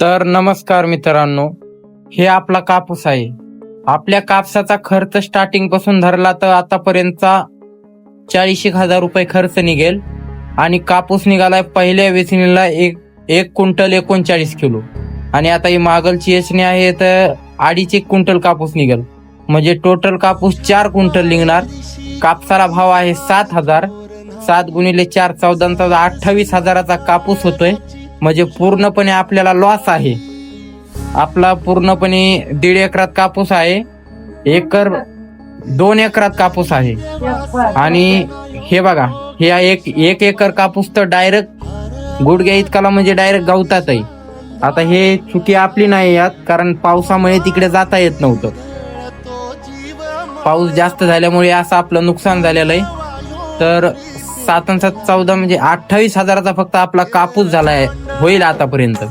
तर नमस्कार मित्रांनो हे आपला कापूस आहे. आपल्या कापसाचा खर्च स्टार्टिंगपासून धरला तर आतापर्यंतचा चाळीस एक हजार रुपये खर्च निघेल आणि कापूस निघालाय पहिल्या वेचणीला एक एक क्विंटल एकोणचाळीस किलो. आणि आता ही मागलची येचणी आहे तर अडीच एक क्विंटल कापूस निघेल. म्हणजे टोटल कापूस चार क्विंटल निघणार. कापसाला भाव आहे सात हजार. सात गुणिले चार चौदा चौदा अठ्ठावीस हजाराचा कापूस होतोय. म्हणजे पूर्णपणे आपल्याला लॉस आहे. आपला पूर्णपणे दीड एकरात कापूस आहे. एकर दोन एकरात कापूस आहे. आणि हे बघा हे एक एक एकर कापूस तर डायरेक्ट गुडघ्या इतकाला म्हणजे डायरेक्ट गवतातही. आता हे चुकी आपली नाही यात कारण पावसामुळे तिकडे जाता येत नव्हतं. पाऊस जास्त झाल्यामुळे असं आपलं नुकसान झालेलं आहे. तर सात आणि सात चौदा म्हणजे अठ्ठावीस हजाराचा फक्त आपला कापूस झालाय. होईल आतापर्यंत.